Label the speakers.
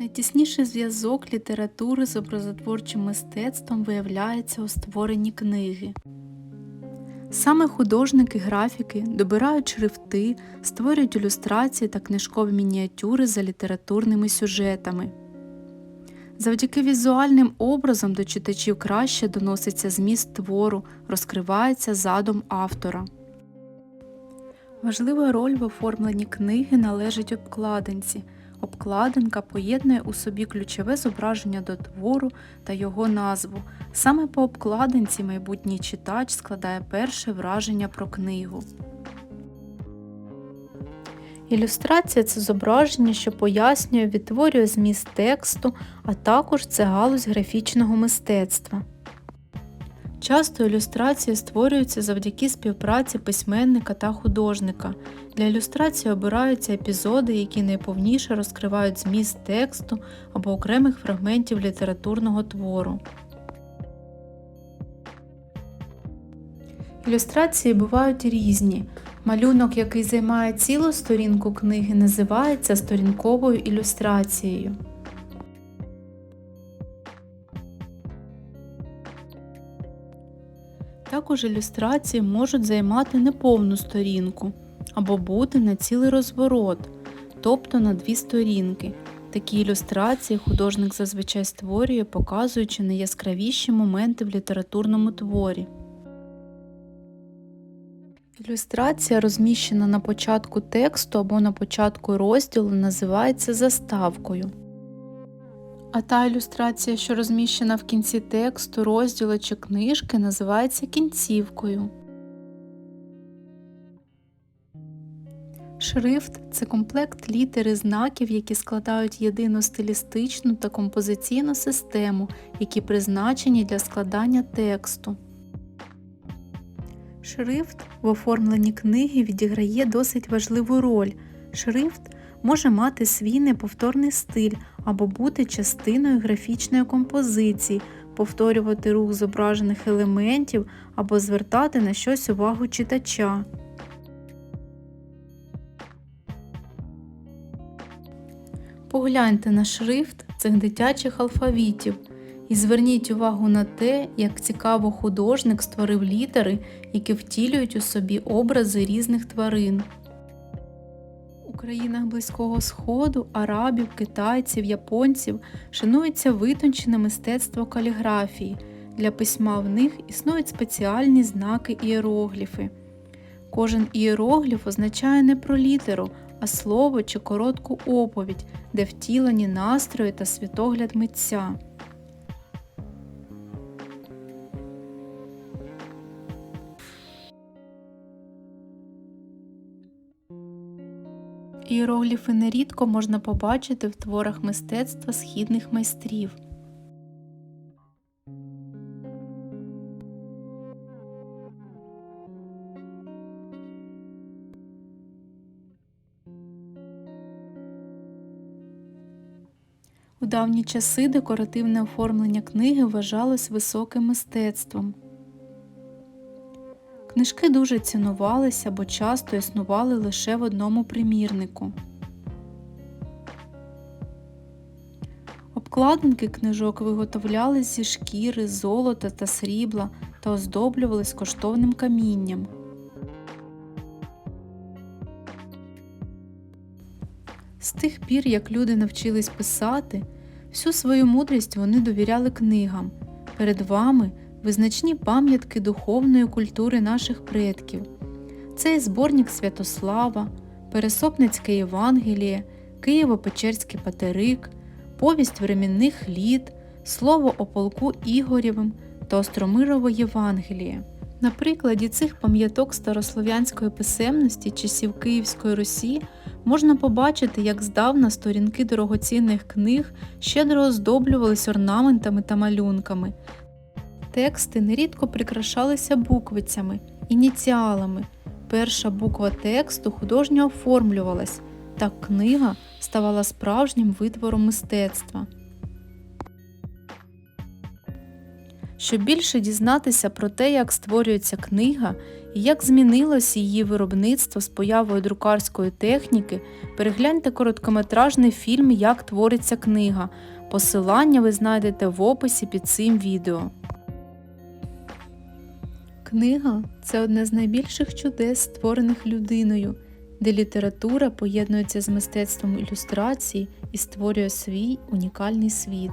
Speaker 1: Найтісніший зв'язок літератури з образотворчим мистецтвом виявляється у створенні книги. Саме художники графіки добирають шрифти, створюють ілюстрації та книжкові мініатюри за літературними сюжетами. Завдяки візуальним образам до читачів краще доноситься зміст твору, розкривається задум автора. Важлива роль в оформленні книги належить обкладинці. Обкладинка поєднує у собі ключове зображення до твору та його назву. Саме по обкладинці майбутній читач складає перше враження про книгу. Ілюстрація це зображення, що пояснює, відтворює зміст тексту, а також це галузь графічного мистецтва. Часто ілюстрації створюються завдяки співпраці письменника та художника. Для ілюстрації обираються епізоди, які найповніше розкривають зміст тексту або окремих фрагментів літературного твору. Ілюстрації бувають різні. Малюнок, який займає цілу сторінку книги, називається сторінковою ілюстрацією. Також ілюстрації можуть займати неповну сторінку або бути на цілий розворот, тобто на дві сторінки. Такі ілюстрації художник зазвичай створює, показуючи найяскравіші моменти в літературному творі. Ілюстрація, розміщена на початку тексту або на початку розділу, називається заставкою. А та ілюстрація, що розміщена в кінці тексту, розділу чи книжки, називається кінцівкою. Шрифт це комплект літер і знаків, які складають єдину стилістичну та композиційну систему, які призначені для складання тексту. Шрифт в оформленні книги відіграє досить важливу роль. Шрифт може мати свій неповторний стиль або бути частиною графічної композиції, повторювати рух зображених елементів або звертати на щось увагу читача. Погляньте на шрифт цих дитячих алфавітів і зверніть увагу на те, як цікаво художник створив літери, які втілюють у собі образи різних тварин. Країнах Близького Сходу, арабів, китайців, японців шанується витончене мистецтво каліграфії. Для письма в них існують спеціальні знаки ієрогліфи. Кожен ієрогліф означає не про літеру, а слово чи коротку оповідь, де втілені настрої та світогляд митця. Іерогліфи нерідко можна побачити в творах мистецтва східних майстрів. У давні часи декоративне оформлення книги вважалось високим мистецтвом. Книжки дуже цінувалися, бо часто існували лише в одному примірнику. Обкладинки книжок виготовлялись зі шкіри, золота та срібла та оздоблювались коштовним камінням. З тих пір, як люди навчились писати, всю свою мудрість вони довіряли книгам. Перед вами визначні пам'ятки духовної культури наших предків. Це і зборник Святослава, Пересопницьке Євангеліє, Києво-Печерський Патерик, Повість времінних літ, Слово о полку Ігорєвим та Остромирово Євангеліє. На прикладі цих пам'яток старослов'янської писемності часів Київської Русі можна побачити, як здавна сторінки дорогоцінних книг щедро оздоблювались орнаментами та малюнками. Тексти нерідко прикрашалися буквицями, ініціалами. Перша буква тексту художньо оформлювалась, так книга ставала справжнім витвором мистецтва. Щоб більше дізнатися про те, як створюється книга, І як змінилось її виробництво з появою друкарської техніки, перегляньте короткометражний фільм Як твориться книга. Посилання ви знайдете в описі під цим відео. Книга це одне з найбільших чудес, створених людиною, де література поєднується з мистецтвом ілюстрації і створює свій унікальний світ.